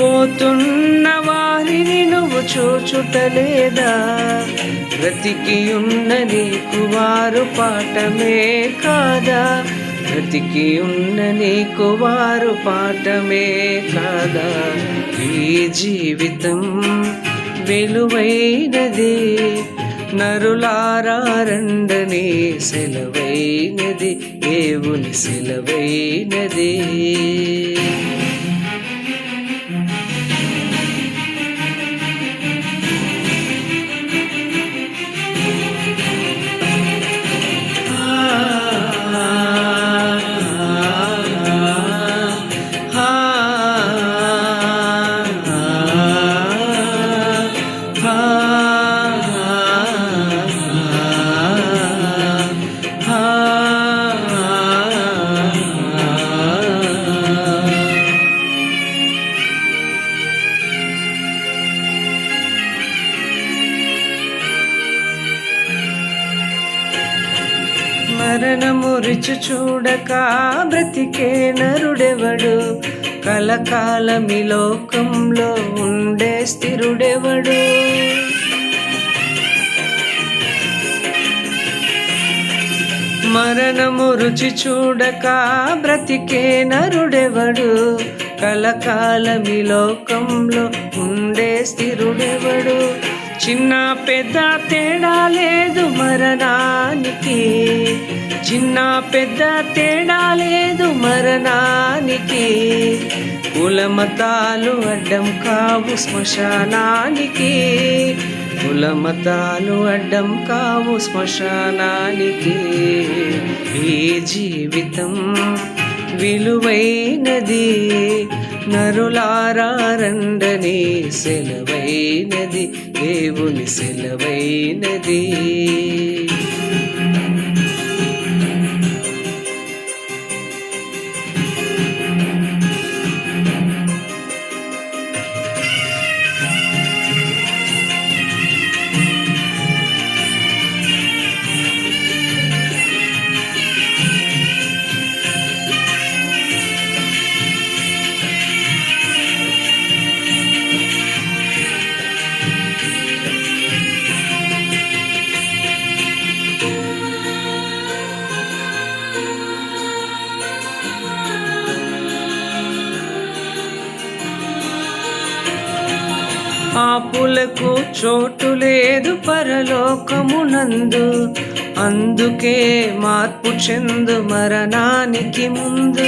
పోతున్న వారిని నువ్వు చూచుటలేదా? బ్రతికి ఉన్న నీకు వారు పాఠమే కాదా? బ్రతికి ఉన్న నీకు వారు పాఠమే కాదా? ఈ జీవితం విలువైనది నరులారండని సెలవైనది దేవుని సెలవైనది? మరణము రుచి చూడక బ్రతికే నరుడెవడు? కలకాలమి లోకంలో ఉండే స్థిరుడెవడు? మరణము రుచి చూడక బ్రతికే నరుడెవడు? కలకాలమి లోకంలో ఉండే స్థిరుడెవడు? చిన్న పెద్ద తేడా లేదు మరణానికి. చిన్న పెద్ద తేడా లేదు మరణానికి. కులమతాలు అడ్డం కావు శ్మశానానికి. కులమతాలు అడ్డం కావు శ్మశానానికి. ఈ జీవితం విలువైనది? నరులారండని సెలవైనది. దేవుని సెలవైనది. పాపులకు చోటు లేదు పరలోకమునందు. అందుకే మార్పు చెందు మరణానికి ముందు.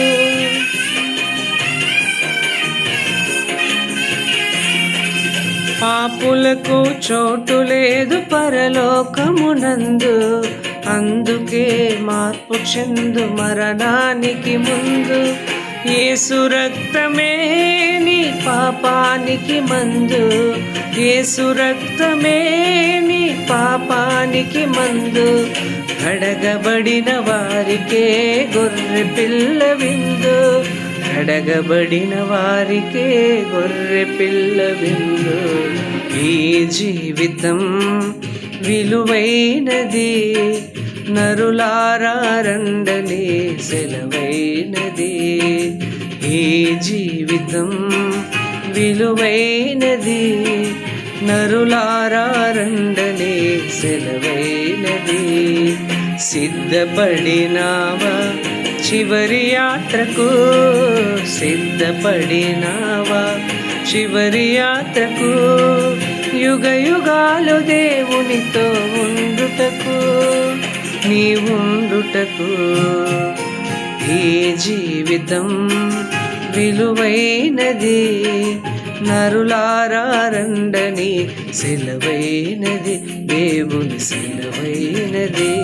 పాపులకు చోటు లేదు పరలోకమునందు. అందుకే మార్పు చెందు మరణానికి ముందు. ఏసు రక్తమే నీ పాపానికి మందు. ఏసు రక్తమే నీ పాపానికి మందు. కడగబడిన వారికే గొర్రె పిల్ల విందు. కడగబడిన వారికే గొర్రె పిల్ల విందు. ఈ జీవితం విలువైనది. నరులారండని సెలవైనది. ఈ జీవితం విలువైనది? నరులారండని సెలవైనది. సిద్ధపడినావా చివరి యాత్రకు? సిద్ధపడినావా చివరి యాత్రకు? యుగ యుగాలు దేవునితో ఉండుటకు నీ ఉండుటకు ఈ జీవితం విలువైనది. నరులారండని సెలవైనది. దేవుని సెలవైనది.